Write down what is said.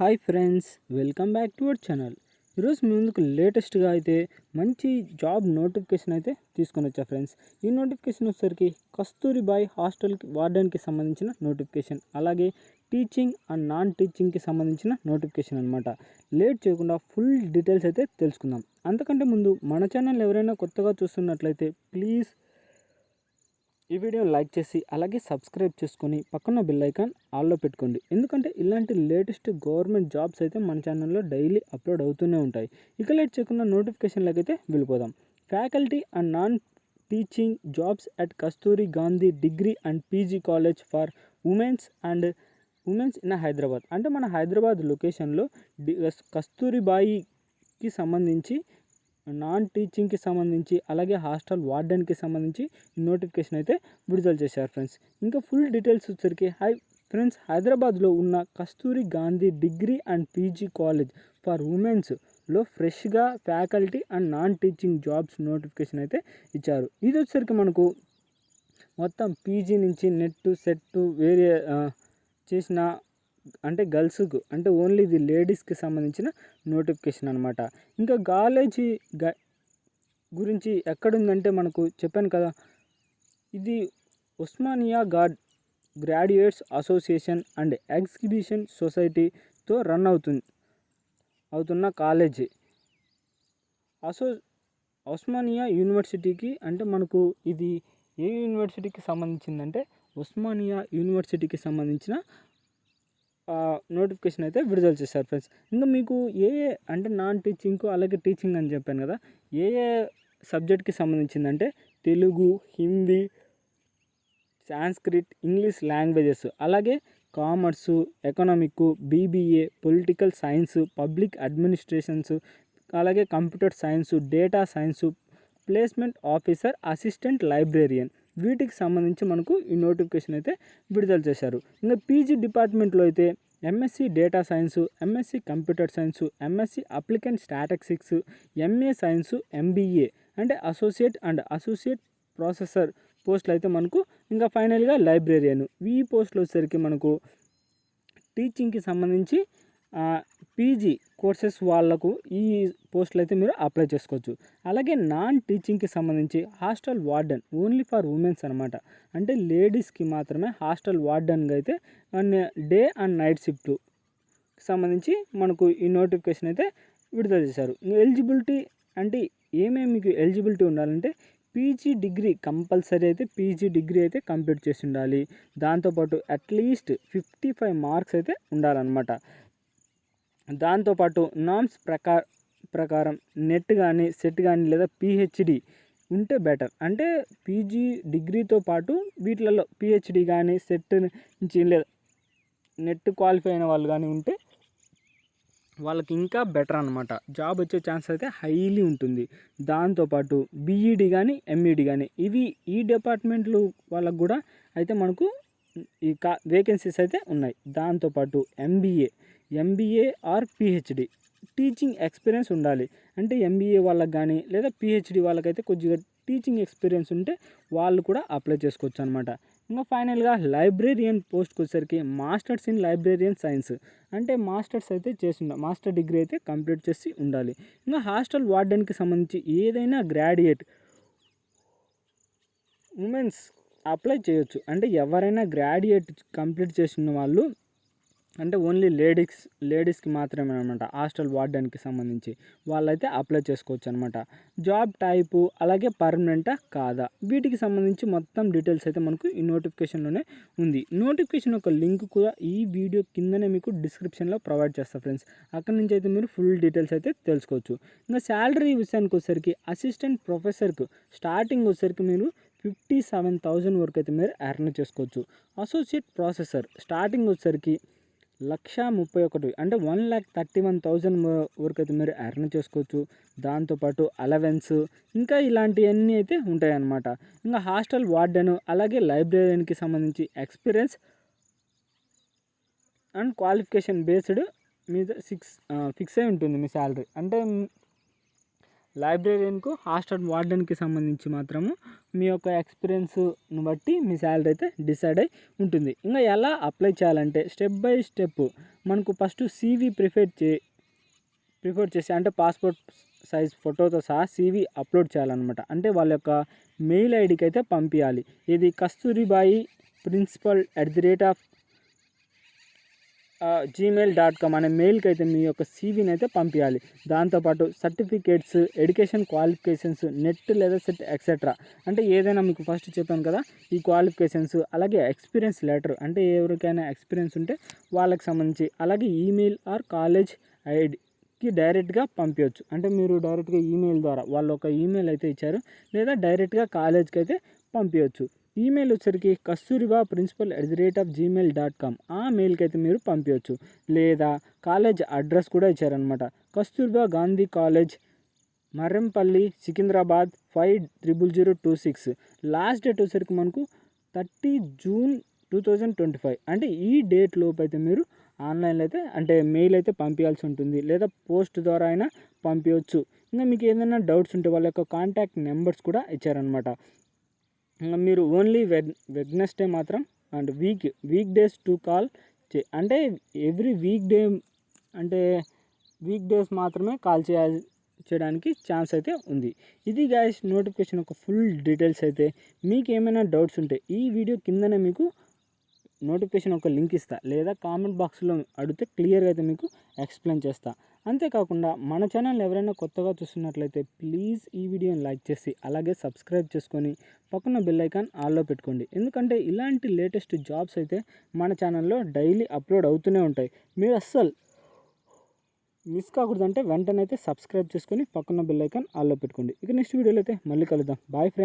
Hi friends welcome back to our channel. ఈరోజు మీ ముందుకు లేటెస్ట్గా అయితే మంచి జాబ్ నోటిఫికేషన్ అయితే తీసుకొని వచ్చా ఫ్రెండ్స్. ఈ నోటిఫికేషన్ వచ్చేసరికి కస్తూరిబాయ్ హాస్టల్కి వార్డెన్కి సంబంధించిన నోటిఫికేషన్ అలాగే టీచింగ్ అండ్ నాన్ టీచింగ్కి సంబంధించిన నోటిఫికేషన్ అనమాట లేట్ చేయకుండా ఫుల్ డీటెయిల్స్ అయితే తెలుసుకుందాం. అంతకంటే ముందు మన ఛానల్ ఎవరైనా కొత్తగా చూస్తున్నట్లయితే ప్లీజ్ ఈ వీడియో లైక్ చేసి అలాగే సబ్స్క్రైబ్ చేసుకొని పక్కన బెల్ ఐకాన్ ఆల్లో పెట్టుకోండి. ఎందుకంటే ఇలాంటి లేటెస్ట్ గవర్నమెంట్ జాబ్స్ అయితే మన ఛానల్లో డైలీ అప్లోడ్ అవుతూనే ఉంటాయి. ఇక లేట్ చేయకుండా నోటిఫికేషన్లకి అయితే వెళ్ళిపోదాం. Faculty and non teaching jobs at Kasturi Gandhi degree and PG college for womens and womens in Hyderabad. అంటే మన హైదరాబాద్ లొకేషన్లో కస్తూరిబాయికి సంబంధించి నాన్ టీచింగ్కి సంబంధించి అలాగే హాస్టల్ వార్డెన్కి సంబంధించి నోటిఫికేషన్ అయితే విడుదల చేశారు ఫ్రెండ్స్. ఇంకా ఫుల్ డీటెయిల్స్ వచ్చరికి హై ఫ్రెండ్స్ హైదరాబాద్లో ఉన్న Kasturi Gandhi degree and PG college for ఉమెన్స్లో ఫ్రెష్గా faculty and non teaching jobs notification అయితే ఇచ్చారు. ఇది వచ్చేసరికి మనకు మొత్తం పీజీ నుంచి నెట్ సెట్ వేరే చేసిన అంటే గర్ల్స్కు అంటే ఓన్లీ ఇది లేడీస్కి సంబంధించిన నోటిఫికేషన్ అనమాట ఇంకా కాలేజీ గ గురించి ఎక్కడుందంటే మనకు చెప్పాను కదా. ఇది Osmania grad graduates association and exhibition సొసైటీతో run అవుతుంది అవుతున్న కాలేజీ. అసో ఉస్మానియా యూనివర్సిటీకి అంటే మనకు ఇది ఏ యూనివర్సిటీకి సంబంధించిందంటే ఉస్మానియా యూనివర్సిటీకి సంబంధించిన నోటిఫికేషన్ అయితే విడుదల చేశారు ఫ్రెండ్స్ ఇంకా మీకు ఏ ఏ అంటే నాన్ టీచింగ్ అలాగే టీచింగ్ అని చెప్పాను కదా ఏ ఏ సబ్జెక్ట్కి సంబంధించిందంటే తెలుగు హిందీ సాంస్క్రిట్ ఇంగ్లీష్ లాంగ్వేజెస్. అలాగే commerce economic BBA political science public administrations అలాగే computer science data science placement officer assistant librarian వీటికి సంబంధించి మనకు ఈ నోటిఫికేషన్ అయితే విడుదల చేశారు. ఇంకా పీజీ డిపార్ట్మెంట్లో అయితే MSc data science MSc computer science MSc applicant statistics MA science MBA అంటే అసోసియేట్ అండ్ అసోసియేట్ ప్రాసెసర్ పోస్టులు అయితే మనకు ఇంకా ఫైనల్గా లైబ్రేరియన్ ఈ పోస్టులు వచ్చేసరికి మనకు టీచింగ్కి సంబంధించి పీజీ కోర్సెస్ వాళ్ళకు ఈ పోస్టులు అయితే మీరు అప్లై చేసుకోవచ్చు. అలాగే నాన్ టీచింగ్కి సంబంధించి hostel warden only for womens అనమాట అంటే లేడీస్కి మాత్రమే హాస్టల్ వార్డెన్గా అయితే డే అండ్ నైట్ షిఫ్ట్ సంబంధించి మనకు ఈ నోటిఫికేషన్ అయితే విడుదల చేశారు. ఎలిజిబిలిటీ అంటే ఏమేమి మీకు ఎలిజిబిలిటీ ఉండాలంటే పీజీ డిగ్రీ కంపల్సరీ అయితే పీజీ డిగ్రీ అయితే కంప్లీట్ చేసి ఉండాలి. దాంతోపాటు అట్లీస్ట్ ఫిఫ్టీ ఫైవ్ మార్క్స్ అయితే ఉండాలన్నమాట. దాంతోపాటు నామ్స్ ప్రకా ప్రకారం నెట్ కానీ సెట్ కానీ లేదా పిహెచ్డి ఉంటే బెటర్. అంటే పీజీ డిగ్రీతో పాటు వీటిలలో పిహెచ్డి కానీ సెట్ నుంచి లేదా నెట్ క్వాలిఫై అయిన వాళ్ళు కానీ ఉంటే వాళ్ళకి ఇంకా బెటర్ అనమాట జాబ్ వచ్చే ఛాన్స్ అయితే హైలీ ఉంటుంది. దాంతోపాటు బీఈడి కానీ ఎంఈడి కానీ ఇవి ఈ డిపార్ట్మెంట్లు వాళ్ళకు కూడా అయితే మనకు ఈ కా వేకెన్సీస్ అయితే ఉన్నాయి. దాంతోపాటు MBA MBA or PhD teaching experience ఉండాలి. అంటే ఎంబీఏ వాళ్ళకి కానీ లేదా పిహెచ్డి వాళ్ళకైతే కొద్దిగా టీచింగ్ ఎక్స్పీరియన్స్ ఉంటే వాళ్ళు కూడా అప్లై చేసుకోవచ్చు అనమాట ఇంకా ఫైనల్గా లైబ్రేరియన్ పోస్ట్కి వచ్చేసరికి మాస్టర్స్ ఇన్ లైబ్రేరియన్ సైన్స్ అంటే మాస్టర్స్ అయితే చేసి ఉండాలి మాస్టర్ డిగ్రీ అయితే కంప్లీట్ చేసి ఉండాలి. ఇంకా హాస్టల్ వార్డెన్కి సంబంధించి ఏదైనా గ్రాడ్యుయేట్ ఉమెన్స్ అప్లై చేయొచ్చు. అంటే ఎవరైనా గ్రాడ్యుయేట్ కంప్లీట్ చేసిన వాళ్ళు అంటే ఓన్లీ లేడీస్ లేడీస్కి మాత్రమే అనమాట హాస్టల్ వార్డెన్కి సంబంధించి వాళ్ళైతే అప్లై చేసుకోవచ్చు అనమాట జాబ్ టైపు అలాగే పర్మనెంటా కాదా? వీటికి సంబంధించి మొత్తం డీటెయిల్స్ అయితే మనకు ఈ నోటిఫికేషన్లోనే ఉంది. నోటిఫికేషన్ యొక్క లింక్ కూడా ఈ వీడియో కిందనే మీకు డిస్క్రిప్షన్లో ప్రొవైడ్ చేస్తా ఫ్రెండ్స్. అక్కడ నుంచి అయితే మీరు ఫుల్ డీటెయిల్స్ అయితే తెలుసుకోవచ్చు. ఇంకా శాలరీ విషయానికి వచ్చేసరికి అసిస్టెంట్ ప్రొఫెసర్కు స్టార్టింగ్ వచ్చేసరికి మీరు ఫిఫ్టీ సెవెన్ థౌజండ్ వరకు అయితే మీరు ఎర్న్ చేసుకోవచ్చు. అసోసియేట్ ప్రాసెసర్ స్టార్టింగ్ వచ్చేసరికి లక్ష ముప్పై ఒకటి అంటే one lakh thirty one thousand వరకు అయితే మీరు ఎర్న్ చేసుకోవచ్చు. దాంతోపాటు అలవెన్స్ ఇంకా ఇలాంటివన్నీ అయితే ఉంటాయన్నమాట. ఇంకా హాస్టల్ వార్డెన్ అలాగే లైబ్రరీకి సంబంధించి ఎక్స్పీరియన్స్ అండ్ క్వాలిఫికేషన్ బేస్డ్ మీద సిక్స్ ఫిక్స్ అయి ఉంటుంది మీ శాలరీ. అంటే లైబ్రేరియన్కు హాస్టల్ వార్డెన్కి సంబంధించి మాత్రము మీ యొక్క ఎక్స్పీరియన్స్ను బట్టి మీ శాలరీ అయితే డిసైడ్ అయి ఉంటుంది. ఇంకా ఎలా అప్లై చేయాలంటే స్టెప్ బై స్టెప్ మనకు ఫస్ట్ సీవీ ప్రిఫర్ చే ప్రిఫర్ చేసి అంటే పాస్పోర్ట్ సైజ్ ఫోటోతో సహా సీవీ అప్లోడ్ చేయాలన్నమాట. అంటే వాళ్ళ యొక్క మెయిల్ ఐడికి అయితే పంపించాలి ఇది Kasturibai principal at the rate of Gmail dot com అనే మెయిల్కి అయితే మీ యొక్క సీవీని అయితే పంపించాలి దాంతోపాటు సర్టిఫికేట్స్ ఎడ్యుకేషన్ క్వాలిఫికేషన్స్ నెట్ లేదా సెట్ ఎక్సెట్రా అంటే ఏదైనా మీకు ఫస్ట్ చెప్పాను కదా ఈ క్వాలిఫికేషన్స్ అలాగే ఎక్స్పీరియన్స్ లెటర్ అంటే ఎవరికైనా ఎక్స్పీరియన్స్ ఉంటే వాళ్ళకి సంబంధించి అలాగే ఈమెయిల్ ఆర్ కాలేజ్ ఐడికి డైరెక్ట్గా పంపించవచ్చు అంటే మీరు డైరెక్ట్గా ఈమెయిల్ ద్వారా వాళ్ళు ఒక ఈమెయిల్ అయితే ఇచ్చారు లేదా డైరెక్ట్గా కాలేజ్కి అయితే పంపించవచ్చు ఈమెయిల్ వచ్చరికి Kasturba principal at the rate of Gmail dot com. ఆ మెయిల్కి అయితే మీరు పంపించవచ్చు లేదా కాలేజ్ అడ్రస్ కూడా ఇచ్చారనమాట Kasturba Gandhi college Marrampalli Secunderabad five triple zero two six. Last date వచ్చేసరికి మనకు thirty June two thousand twenty five. అంటే ఈ డేట్ లోపు అయితే మీరు ఆన్లైన్లో అయితే అంటే మెయిల్ అయితే పంపించాల్సి ఉంటుంది. లేదా పోస్ట్ ద్వారా అయినా పంపించవచ్చు ఇంకా మీకు ఏదైనా డౌట్స్ ఉంటే వాళ్ళ యొక్క కాంటాక్ట్ నెంబర్స్ కూడా ఇచ్చారనమాట మీరు ఓన్లీ వెడ్ వెడ్నెస్డే మాత్రం and week weekdays to call చే అంటే ఎవ్రీ వీక్ డే అంటే వీక్ డేస్ మాత్రమే కాల్ చేయాలి చేయడానికి ఛాన్స్ అయితే ఉంది. ఇది గాయస్ నోటిఫికేషన్ ఒక ఫుల్ డీటెయిల్స్ అయితే. మీకు ఏమైనా డౌట్స్ ఉంటే ఈ వీడియో కిందనే మీకు నోటిఫికేషన్ ఒక లింక్ ఇస్తా లేదా కామెంట్ బాక్స్లో అడిగితే క్లియర్గా అయితే మీకు ఎక్స్ప్లెయిన్ చేస్తా. అంతేకాకుండా మన ఛానల్ ఎవరైనా కొత్తగా చూస్తున్నట్లయితే ప్లీజ్ ఈ వీడియోని లైక్ చేసి అలాగే సబ్స్క్రైబ్ చేసుకొని పక్కన బెల్ ఐకాన్ ఆల్లో పెట్టుకోండి. ఎందుకంటే ఇలాంటి లేటెస్ట్ జాబ్స్ అయితే మన ఛానల్లో డైలీ అప్లోడ్ అవుతూనే ఉంటాయి. మీరు అస్సలు మిస్ కాకూడదంటే వెంటనే అయితే సబ్స్క్రైబ్ చేసుకొని పక్కన బెల్ ఐకాన్ ఆల్లో పెట్టుకోండి. ఇక నెక్స్ట్ వీడియోలో అయితే మళ్ళీ కలుద్దాం. Bye friends.